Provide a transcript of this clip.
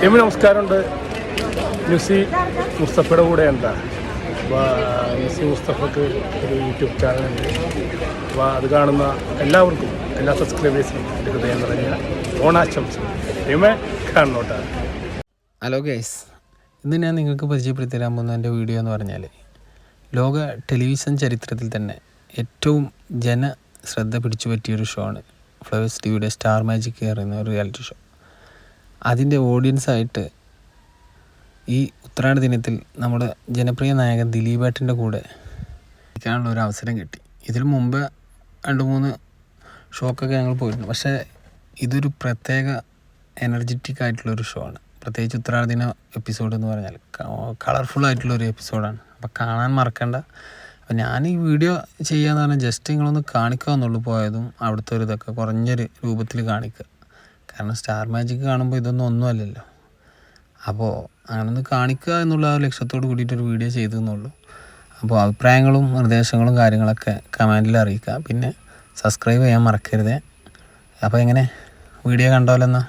ടീമി നമസ്കാരമുണ്ട്. നുസി മുസ്തഫയുടെ കൂടെ എന്താ? നുസി മുസ്തഫക്ക് ഒരു യൂട്യൂബ് ചാനലുണ്ട്. അപ്പോൾ അത് കാണുന്ന എല്ലാവർക്കും എല്ലാ സബ്സ്ക്രൈബേഴ്സിനും എന്റെ ഹൃദയം നിറഞ്ഞ ഓണാശംസകൾ എമ്മെ കാണണോട്ടാ? ഹലോ ഗൈസ് ഇന്ന് ഞാൻ നിങ്ങൾക്ക് പരിചയപ്പെടുത്തി തരാൻ പോകുന്ന എന്റെ വീഡിയോ എന്ന് പറഞ്ഞാൽ ലോക ടെലിവിഷൻ ചരിത്രത്തിൽ തന്നെ ഏറ്റവും ജന ശ്രദ്ധ പിടിച്ചു പറ്റിയൊരു ഷോ ആണ്. ഫ്ലവേഴ്സ് ടി വിയുടെ സ്റ്റാർ മാജിക് പറയുന്ന ഒരു റിയാലിറ്റി ഷോ അതിന്റെ ഓഡിയൻസായിട്ട് ഈ ഉത്രാട ദിനത്തിൽ നമ്മുടെ ജനപ്രിയ നായകൻ ദിലീപേട്ടന്റെ കൂടെ ഇരിക്കാനുള്ള ഒരു അവസരം കിട്ടി. ഇതിനു മുമ്പ് രണ്ട് മൂന്ന് ഷോക്കൊക്കെ ഞങ്ങൾ പോയിരുന്നു. പക്ഷേ ഇതൊരു പ്രത്യേക എനർജറ്റിക് ആയിട്ടുള്ള ഒരു ഷോ ആണ്. പ്രത്യേകിച്ച് ഉത്തരാദിന എപ്പിസോഡ് എന്ന് പറഞ്ഞാൽ കളർഫുൾ ആയിട്ടുള്ള ഒരു എപ്പിസോഡാണ് അപ്പോൾ കാണാൻ മറക്കണ്ട. അപ്പോൾ ഞാൻ ഈ വീഡിയോ ചെയ്യാന്ന് പറഞ്ഞാൽ ജസ്റ്റ് നിങ്ങളൊന്ന് കാണിക്കുക എന്നുള്ളൂ പോയതും അവിടുത്തെ ഒരു ഇതൊക്കെ കുറഞ്ഞൊരു രൂപത്തിൽ കാണിക്കുക. കാരണം സ്റ്റാർ മാജിക് കാണുമ്പോൾ ഇതൊന്നും ഒന്നുമല്ലല്ലോ അപ്പോൾ അങ്ങനെ ഒന്ന് കാണിക്കുക എന്നുള്ള ആ ലക്ഷ്യത്തോട് കൂടിയിട്ടൊരു വീഡിയോ ചെയ്തു എന്നുള്ളൂ. അപ്പോൾ അഭിപ്രായങ്ങളും നിർദ്ദേശങ്ങളും കാര്യങ്ങളൊക്കെ കമന്റിൽ അറിയിക്കുക പിന്നെ സബ്സ്ക്രൈബ് ചെയ്യാൻ മറക്കരുത്. അപ്പോൾ എങ്ങനെ? വീഡിയോ കണ്ടോലെന്നാ